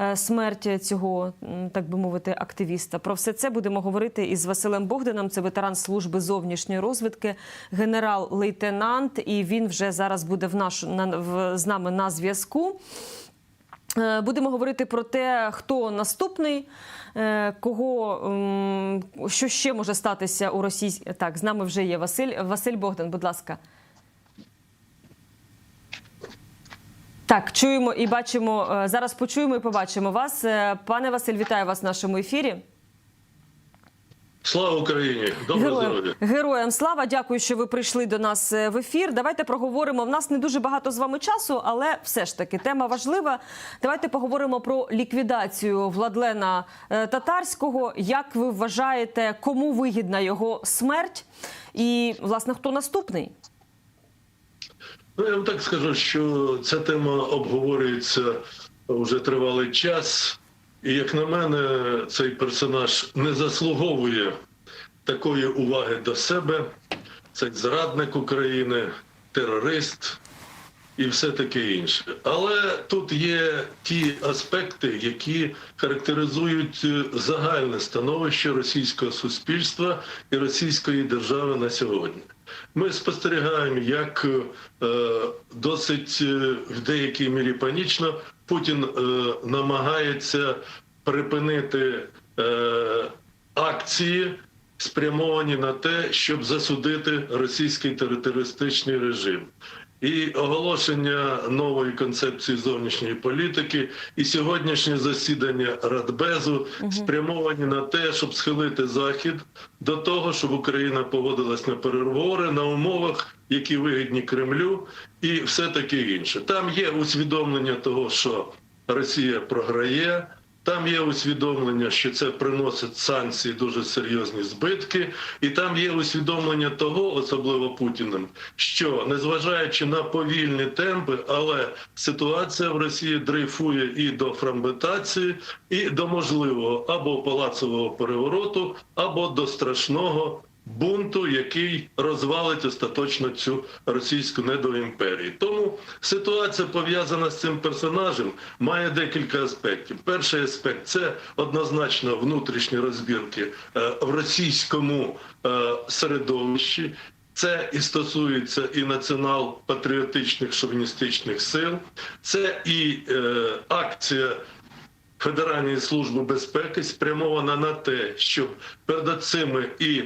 е, смерть цього, так би мовити, активіста. Про все це будемо говорити із Василем Богданом. Це ветеран служби зовнішньої розвідки, генерал-лейтенант. І він вже зараз буде в наш на в, з нами на зв'язку. Е, Будемо говорити про те, хто наступний, е, кого що ще може статися у Росії. Так, з нами вже є Василь. Василь Богдан, будь ласка. Так, чуємо і бачимо. е, Зараз почуємо і побачимо вас. Е, Пане Василь, вітаю вас в нашому ефірі. Слава Україні! Доброго Героям, здоров'я! героям слава, дякую, що ви прийшли до нас е, в ефір. Давайте проговоримо. В нас не дуже багато з вами часу, але все ж таки тема важлива. Давайте поговоримо про ліквідацію Владлена Татарського. Як ви вважаєте, кому вигідна його смерть? І власне хто наступний? Ну, я вам так скажу, що ця тема обговорюється вже тривалий час, і як на мене, цей персонаж не заслуговує такої уваги до себе. Цей зрадник України, терорист і все таке інше. Але тут є ті аспекти, які характеризують е, загальне становище російського суспільства і російської держави на сьогодні. Ми спостерігаємо, як е, досить е, в деякій мірі панічно Путін намагається припинити акції, спрямовані на те, щоб засудити російський терористичний режим. І оголошення нової концепції зовнішньої політики, і сьогоднішнє засідання Радбезу спрямовані на те, щоб схилити захід до того, щоб Україна погодилась на переговори на умовах, які вигідні Кремлю, і все таке інше. Там є усвідомлення того, що Росія програє. Там є усвідомлення, що це приносить санкції дуже серйозні збитки, і там є усвідомлення того, особливо Путіним, що незважаючи на повільні темпи, але ситуація в Росії дрейфує і до фрагментації, і до можливого або палацового перевороту, або до страшного. Бунту, який розвалить остаточно цю російську недоімперію. Тому ситуація пов'язана з цим персонажем має декілька аспектів. Перший аспект це однозначно внутрішні розбірки е, в російському е, середовищі. Це і стосується і націонал-патріотичних шовіністичних сил, це і е, акція Федеральної служби безпеки спрямована на те, щоб перед цими і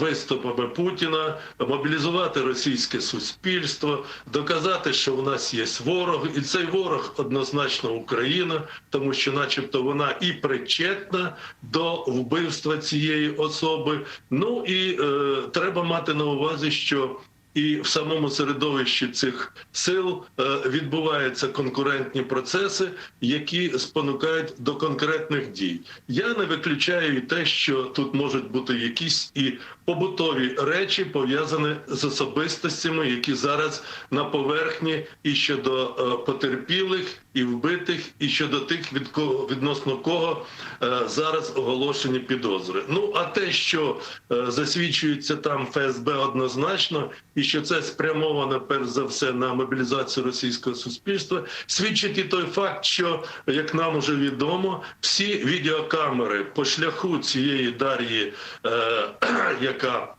виступами Путіна мобілізувати російське суспільство, доказати, що у нас є ворог, і цей ворог однозначно Україна, тому що, начебто, вона і причетна до вбивства цієї особи. Ну і е, треба мати на увазі, що і в самому середовищі цих сил е, відбуваються конкурентні процеси, які спонукають до конкретних дій. Я не виключаю і те, що тут можуть бути якісь і побутові речі пов'язані з особистостями, які зараз на поверхні, і щодо е, потерпілих, і вбитих, і щодо тих, від кого відносно кого е, зараз оголошені підозри. Ну а те, що е, засвідчується там ФСБ однозначно, і що це спрямовано перш за все на мобілізацію російського суспільства, свідчить і той факт, що як нам уже відомо, всі відеокамери по шляху цієї Дар'ї, е, яка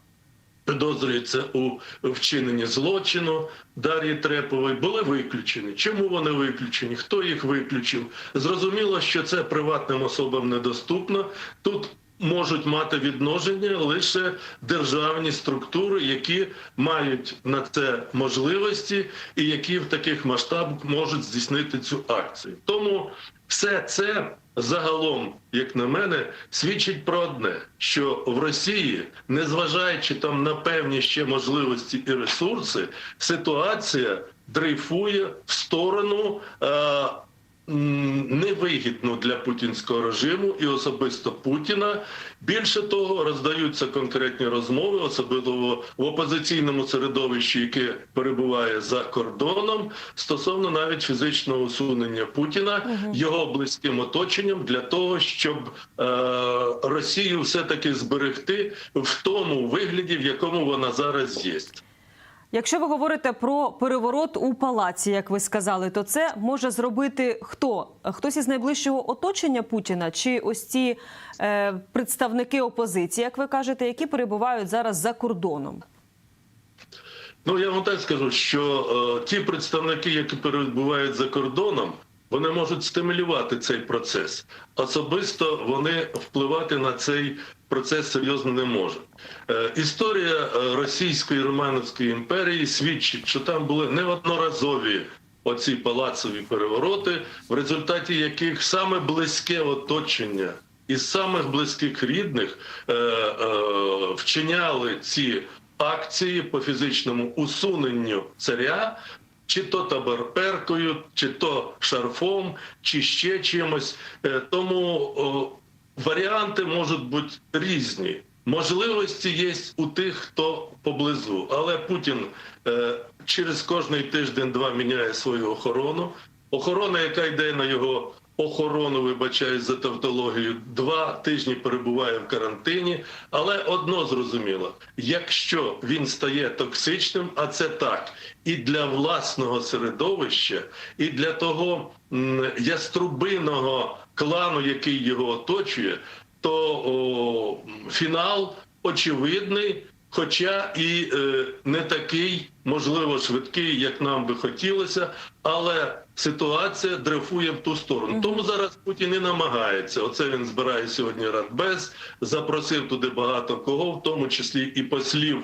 Підозрюється у вчиненні злочину Дар'ї Трепової, були виключені. Чому вони виключені? Хто їх виключив? Зрозуміло, що це приватним особам недоступно. Тут можуть мати відношення лише державні структури, які мають на це можливості, і які в таких масштабах можуть здійснити цю акцію. Тому все це загалом, як на мене, свідчить про одне: що в Росії, незважаючи там на певні ще можливості і ресурси, ситуація дрейфує в сторону. Е Невигідно для путінського режиму і особисто Путіна. Більше того, роздаються конкретні розмови, особливо в опозиційному середовищі, яке перебуває за кордоном, стосовно навіть фізичного усунення Путіна його близьким оточенням для того, щоб е, Росію все таки зберегти в тому вигляді, в якому вона зараз є. Якщо ви говорите про переворот у палаці, як ви сказали, то це може зробити хто? Хтось із найближчого оточення Путіна, чи ось ці е, представники опозиції, як ви кажете, які перебувають зараз за кордоном? Ну я вам так скажу, що е, ті представники, які перебувають за кордоном, вони можуть стимулювати цей процес. Особисто вони впливати на цей процес серйозно не можуть. Е, історія е, Російської Романовської імперії свідчить, що там були неодноразові оці палацові перевороти, в результаті яких саме близьке оточення із самих близьких рідних е, вчиняли ці акції по фізичному усуненню царя, чи то таборперкою, чи то шарфом, чи ще чимось. Тому варіанти можуть бути різні. Можливості є у тих, хто поблизу, але Путін е, через кожний тиждень-два міняє свою охорону. Охорона, яка йде на його охорону, вибачаюсь за тавтологію, два тижні перебуває в карантині. Але одно зрозуміло: якщо він стає токсичним, а це так, і для власного середовища, і для того яструбиного клану, який його оточує, то о, фінал очевидний. Хоча і е, не такий, можливо, швидкий, як нам би хотілося, але ситуація дрейфує в ту сторону. Тому зараз Путін і намагається. Оце він збирає сьогодні Радбез, запросив туди багато кого, в тому числі і послів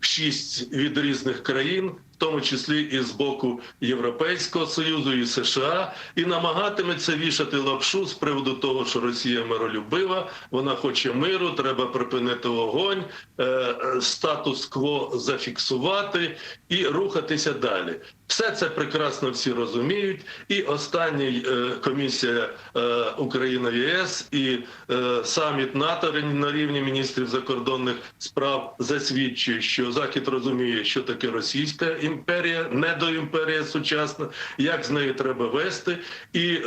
шість від різних країн, тому числі і з боку Європейського союзу і США, і намагатиметься вішати лапшу з приводу того, що Росія миролюбива, вона хоче миру, треба припинити вогонь, е, статус-кво зафіксувати і рухатися далі. Все це прекрасно всі розуміють. І останній е, комісія е, Україна ЄС і саміт НАТО на рівні міністрів закордонних справ засвідчує, що Захід розуміє, що таке Російська імперія, недоімперія сучасна, як з нею треба вести, і е,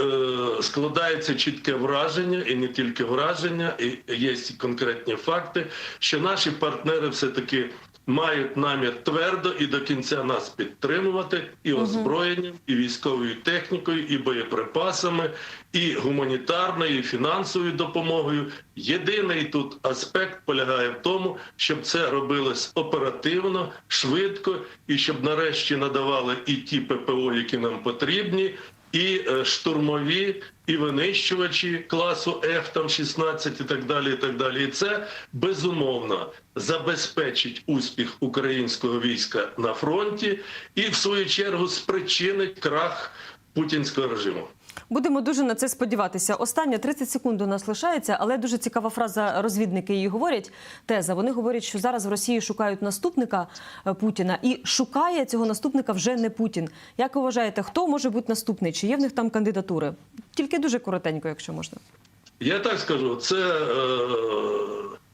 складається чітке враження, і не тільки враження, і є конкретні факти, що наші партнери все таки мають намір твердо і до кінця нас підтримувати і озброєнням, і військовою технікою, і боєприпасами, і гуманітарною, і фінансовою допомогою. Єдиний тут аспект полягає в тому, щоб це робилось оперативно, швидко, і щоб нарешті надавали і ті ППО, які нам потрібні. І е, штурмові, і винищувачі класу F, там 16 і так далі. І так далі. І це безумовно забезпечить успіх українського війська на фронті і, в свою чергу, спричинить крах путінського режиму. Будемо дуже на це сподіватися. Останнє 30 секунд у нас лишається, але дуже цікава фраза. Розвідники її говорять. Теза. Вони говорять, що зараз в Росії шукають наступника е, Путіна, і шукає цього наступника вже не Путін. Як ви вважаєте, хто може бути наступний? Чи є в них там кандидатури? Тільки дуже коротенько, якщо можна. Я так скажу, це е,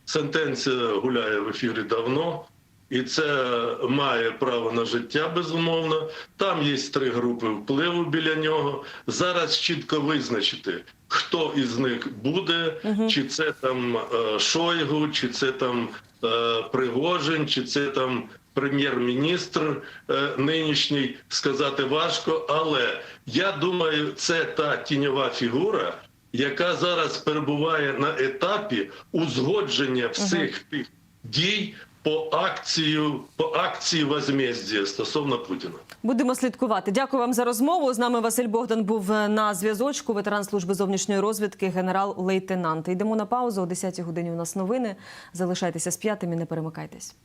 сентенція гуляє в ефірі давно, і це має право на життя, безумовно. Там є три групи впливу біля нього. Зараз чітко визначити, хто із них буде, чи це там е, Шойгу, чи це там е, Пригожин, чи це там. Прем'єр-міністр е, нинішній сказати важко, але я думаю, це та тіньова фігура, яка зараз перебуває на етапі узгодження всіх тих дій по акцію по акції возмездія стосовно Путіна. Будемо слідкувати. Дякую вам за розмову. З нами Василь Богдан був на зв'язочку. Ветеран служби зовнішньої розвідки, генерал-лейтенант. Йдемо на паузу о 10-й годині. У нас новини. Залишайтеся з п'ятим і не перемикайтесь.